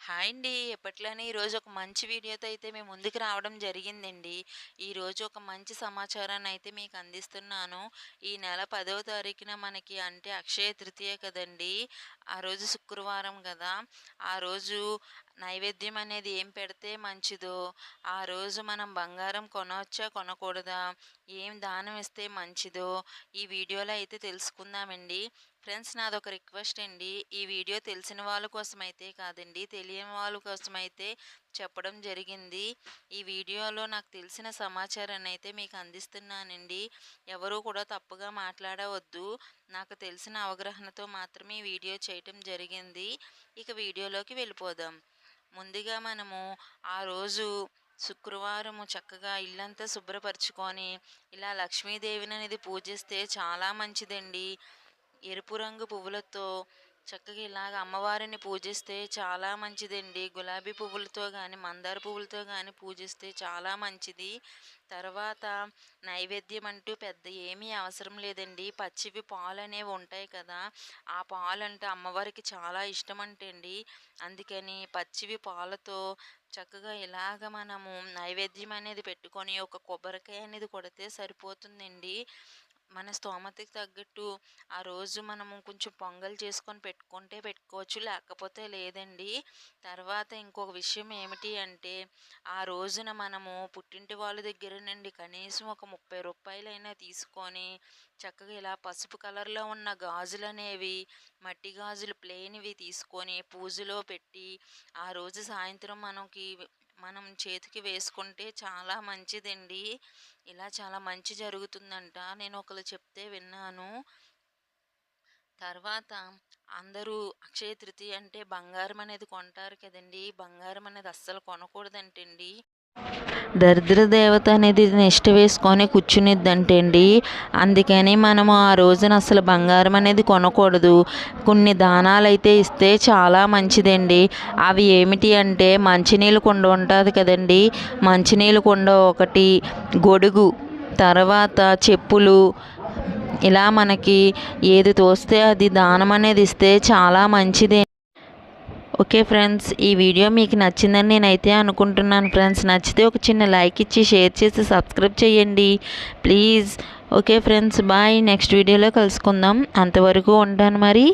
Hi అండి. ఎప్పట్లోనే ఈరోజు ఒక మంచి వీడియోతో అయితే మేము ముందుకు రావడం జరిగిందండి. ఈరోజు ఒక మంచి సమాచారాన్ని అయితే మీకు అందిస్తున్నాను. ఈ నెల పదవ తారీఖున మనకి అంటే అక్షయ తృతీయ కదండీ! ఆ రోజు శుక్రవారం కదా ఆ రోజు నైవేద్యం అనేది ఏం పెడితే మంచిదో, ఆ రోజు మనం బంగారం కొనవచ్చా? కొనకూడదా? ఏం దానం ఇస్తే మంచిదో ఈ వీడియోలో అయితే తెలుసుకుందామండి. ఫ్రెండ్స్ నాదొక రిక్వెస్ట్ అండి. ఈ వీడియో తెలిసిన వాళ్ళ కోసం అయితే కాదండి. తెలియని వాళ్ళ కోసం అయితే చెప్పడం జరిగింది. ఈ వీడియోలో నాకు తెలిసిన సమాచారాన్ని అయితే మీకు అందిస్తున్నానండి. ఎవరూ కూడా తప్పుగా మాట్లాడవద్దు. నాకు తెలిసిన అవగాహనతో మాత్రమే ఈ వీడియో చేయటం జరిగింది. ఇక వీడియోలోకి వెళ్ళిపోదాం. ముందుగా మనము ఆ రోజు శుక్రవారము చక్కగా ఇల్లంతా శుభ్రపరచుకొని, ఇలా లక్ష్మీదేవిననేది పూజిస్తే చాలా మంచిదండి. ఎరుపు రంగు పువ్వులతో చక్కగా ఇలాగ అమ్మవారిని పూజిస్తే చాలా మంచిదండి. గులాబీ పువ్వులతో కానీ మందార పువ్వులతో కానీ పూజిస్తే చాలా మంచిది. తర్వాత నైవేద్యం అంటూ పెద్ద ఏమీ అవసరం లేదండి. పచ్చివి పాలు అనేవి ఉంటాయి కదా! ఆ పాలంటే అమ్మవారికి చాలా ఇష్టం అంటండి అందుకని పచ్చివి పాలతో చక్కగా ఇలాగ మనము నైవేద్యం అనేది పెట్టుకొని, ఒక కొబ్బరికాయ అనేది కొడితే సరిపోతుందండి. మన స్తోమతకి తగ్గట్టు ఆ రోజు మనము కొంచెం పొంగల్ చేసుకొని పెట్టుకుంటే పెట్టుకోవచ్చు. లేకపోతే లేదండి. తర్వాత ఇంకొక విషయం ఏమిటి అంటే, ఆ రోజున మనము పుట్టింటి వాళ్ళ దగ్గర నుండి కనీసం ఒక ముప్పై రూపాయలైనా తీసుకొని, చక్కగా ఇలా పసుపు కలర్‌లో ఉన్న గాజులు అనేవి మట్టి గాజులు ప్లెయిన్‌వి తీసుకొని పూజలో పెట్టి, ఆ రోజు సాయంత్రం మనకి మనం చేతికి వేసుకుంటే చాలా మంచిదండి. ఇలా చాలా మంచి జరుగుతుందంట. నేను ఒకళ్ళు చెప్తే విన్నాను. తర్వాత అందరూ అక్షయ తృతీయ అంటే బంగారం అనేది కొంటారు కదండీ! బంగారం అనేది అస్సలు కొనకూడదంటండి. దరిద్ర దేవత అనేది నిష్ట వేసుకొని కూర్చునిద్దంటండి. అందుకని మనము ఆ రోజున అసలు బంగారం అనేది కొనకూడదు. కొన్ని దానాలు అయితే ఇస్తే చాలా మంచిదండి. అవి ఏమిటి అంటే మంచినీళ్ళ కుండ ఉంటుంది కదండీ! మంచినీళ్ళ కుండ ఒకటి, గొడుగు, తర్వాత చెప్పులు ఇలా మనకి ఏది తోస్తే అది దానం అనేది ఇస్తే చాలా మంచిది. Okay friends. ఈ వీడియో మీకు నచ్చిందని నేనైతే అనుకుంటున్నాను ఫ్రెండ్స్. నచ్చితే ఒక చిన్న లైక్ ఇచ్చి, షేర్ చేసి, సబ్స్క్రైబ్ చేయండి. Please. Okay friends. Bye. Next వీడియోలో కలుసుకుందాం. అంతవరకు ఉంటాను మరి.